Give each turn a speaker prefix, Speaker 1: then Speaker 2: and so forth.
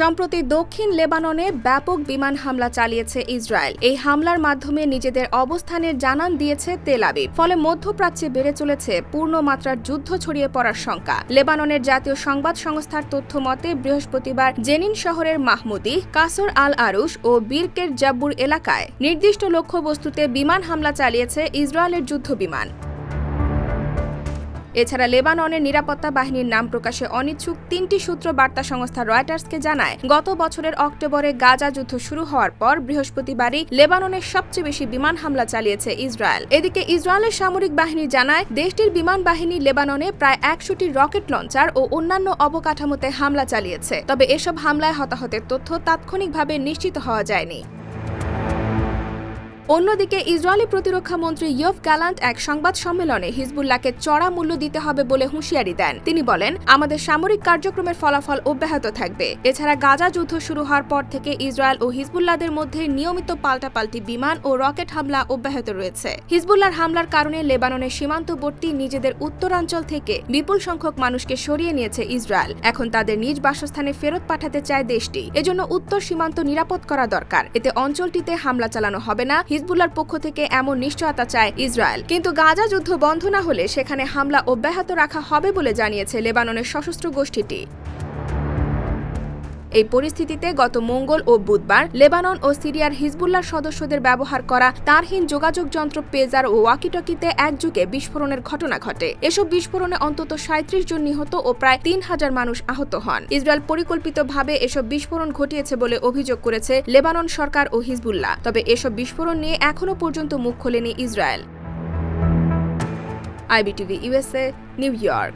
Speaker 1: সম্প্রতি দক্ষিণ লেবাননে ব্যাপক বিমান হামলা চালিয়েছে ইসরায়েল। এই হামলার মাধ্যমে নিজেদের অবস্থানের জানান দিয়েছে তেল আবিব। ফলে মধ্যপ্রাচ্যে বেড়ে চলেছে পূর্ণমাত্রার যুদ্ধ ছড়িয়ে পড়ার শঙ্কা। লেবাননের জাতীয় সংবাদ সংস্থার তথ্য মতে, বৃহস্পতিবার জেনিন শহরের মাহমুদি, কাসর আল আরুশ ও বীরকের জাব্বুর এলাকায় নির্দিষ্ট লক্ষ্যবস্তুতে বিমান হামলা চালিয়েছে ইসরায়েলের যুদ্ধ বিমান এছাড়া লেবাননের নিরাপত্তা বাহিনীর নাম প্রকাশে অনিচ্ছুক তিনটি সূত্র বার্তা সংস্থা রয়টার্সকে জানায়, গত বছরের অক্টোবরে গাজা যুদ্ধ শুরু হওয়ার পর বৃহস্পতিবারই লেবাননের সবচেয়ে বেশি বিমান হামলা চালিয়েছে ইসরায়েল। এদিকে ইসরায়েলের সামরিক বাহিনী জানায়, দেশটির বিমান বাহিনী লেবাননে প্রায় একশোটি রকেট লঞ্চার ও অন্যান্য অবকাঠামোতে হামলা চালিয়েছে। তবে এসব হামলায় হতাহতের তথ্য তাৎক্ষণিকভাবে নিশ্চিত হওয়া যায়নি। অন্যদিকে ইসরায়েলি প্রতিরক্ষা মন্ত্রী ইয়ফ গ্যালান্ট এক সংবাদ সম্মেলনে হিজবুল্লাহকে চড়া মূল্য দিতে হবে বলে হুঁশিয়ারি দেন। তিনি বলেন, আমাদের সামরিক কার্যক্রমের ফলাফল অব্যাহত থাকবে। এছাড়া গাজা যুদ্ধ শুরু হওয়ার পর থেকে ইসরায়েল ও হিজবুল্লাহদের মধ্যে নিয়মিত পাল্টাপাল্টি বিমান ও রকেট হামলা অব্যাহত রয়েছে। হিজবুল্লাহর হামলার কারণে লেবাননের সীমান্তবর্তী নিজেদের উত্তরাঞ্চল থেকে বিপুল সংখ্যক মানুষকে সরিয়ে নিয়েছে ইসরায়েল। এখন তাদের নিজ বাসস্থানে ফেরত পাঠাতে চায় দেশটি। এজন্য উত্তর সীমান্ত নিরাপদ করা দরকার। এতে অঞ্চলটিতে হামলা চালানো হবে না হিজবুল্লার পক্ষ থেকে এমন নিশ্চয়তা চায় ইসরায়েল। কিন্তু গাজা যুদ্ধ বন্ধ না হলে সেখানে হামলা অব্যাহত রাখা হবে বলে জানিয়েছে লেবাননের সশস্ত্র গোষ্ঠীটি। এই পরিস্থিতিতে গত মঙ্গল ও বুধবার লেবানন ও সিরিয়ার হিজবুল্লার সদস্যদের ব্যবহার করা তারহীন যোগাযোগ যন্ত্র পেজার ও ওয়াকিটকিতে একযুগে বিস্ফোরণের ঘটনা ঘটে। এসব বিস্ফোরণে অন্তত সাঁত্রিশ জন নিহত ও প্রায় তিন হাজার মানুষ আহত হন। ইসরায়েল পরিকল্পিতভাবে এসব বিস্ফোরণ ঘটিয়েছে বলে অভিযোগ করেছে লেবানন সরকার ও হিজবুল্লাহ। তবে এসব বিস্ফোরণ নিয়ে এখনও পর্যন্ত মুখ খোলেনি Israel. IBTV USA New York.